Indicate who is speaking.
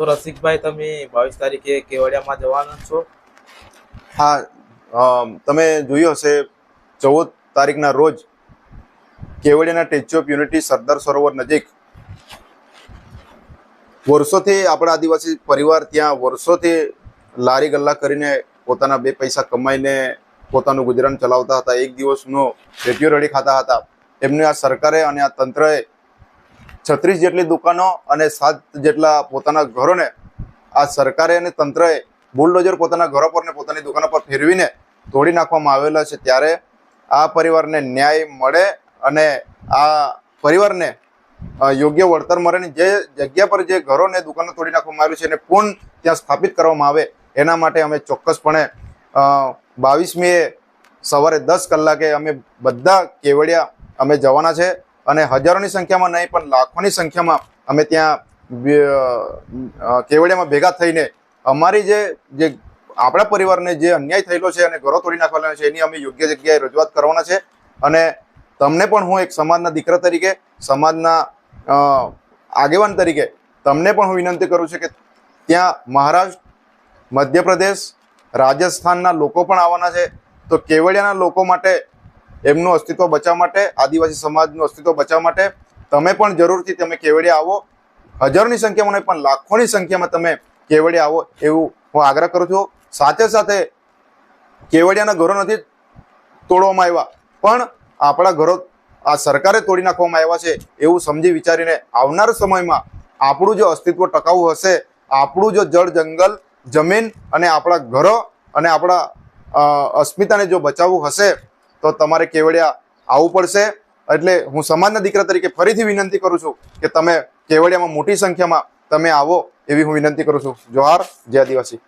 Speaker 1: તો રસિકભાઈ, તમે બાવીસ તારીખે કેવડિયામાં જવાના છો?
Speaker 2: હા તમે જોયું હશે, ચૌદ તારીખના રોજ કેવડિયાના statue of unity Sardar Sarovar નજીક વર્ષોથી આપણા આદિવાસી પરિવાર ત્યાં વર્ષોથી લારી ગલ્લા કરીને પોતાના બે પૈસા કમાઈને પોતાનું ગુજરાન ચલાવતા હતા. એક દિવસનો રેટિયો રડી ખાતા હતા. એમને આ સરકારે અને આ તંત્રએ છત્રીસ જેટલી દુકાનો અને સાત જેટલા પોતાના ઘરોને આ સરકારે અને તંત્રએ બુલડોઝર પોતાના ઘરો પર ને પોતાની દુકાનો પર ફેરવીને તોડી નાખવામાં આવેલા છે. ત્યારે આ પરિવારને ન્યાય મળે અને આ પરિવારને યોગ્ય વળતર મળે ને જે જગ્યા પર જે ઘરો ને દુકાનો તોડી નાખવામાં આવેલું છે એને પૂર્ણ ત્યાં સ્થાપિત કરવામાં આવે એના માટે અમે ચોક્કસપણે બાવીસમીએ સવારે દસ કલાકે અમે બધા કેવડિયા અમે જવાના છે. અને હજારોની સંખ્યામાં નહીં, પણ લાખોની સંખ્યામાં અમે ત્યાં કેવડિયામાં ભેગા થઈને અમારી જે જે આપણા પરિવારને જે અન્યાય થયેલો છે અને ઘરો તોડી નાખવાના છે, એની અમે યોગ્ય જગ્યાએ રજૂઆત કરવાના છે. અને તમને પણ હું એક સમાજના દીકરા તરીકે, સમાજના આગેવાન તરીકે તમને પણ હું વિનંતી કરું છું કે ત્યાં મહારાષ્ટ્ર મધ્યપ્રદેશ, રાજસ્થાનના લોકો પણ આવવાના છે. તો કેવડિયાના લોકો માટે એમનું અસ્તિત્વ બચાવવા માટે, આદિવાસી સમાજનું અસ્તિત્વ બચાવવા માટે તમે પણ જરૂરથી તમે કેવડિયા આવો. હજારોની સંખ્યામાં નહીં, પણ લાખોની સંખ્યામાં તમે કેવડિયા આવો એવું હું આગ્રહ કરું છું. સાથે સાથે કેવડિયાના ઘરો નથી તોડવામાં આવ્યા, પણ આપણા ઘરો આ સરકારે તોડી નાખવામાં આવ્યા છે એવું સમજી વિચારીને આવનાર સમયમાં આપણું જો અસ્તિત્વ ટકાવું હશે, આપણું જો જળ, જંગલ, જમીન અને આપણા ઘરો અને આપણા અસ્મિતાને જો બચાવવું હશે તો તમારે કેવડિયા આવવું પડશે. એટલે હું સમાજના દીકરા તરીકે ફરીથી વિનંતી કરું છું કે તમે કેવડિયામાં મોટી સંખ્યામાં તમે આવો એવી હું વિનંતી કરું છું. જોહાર, જય આદિવાસી.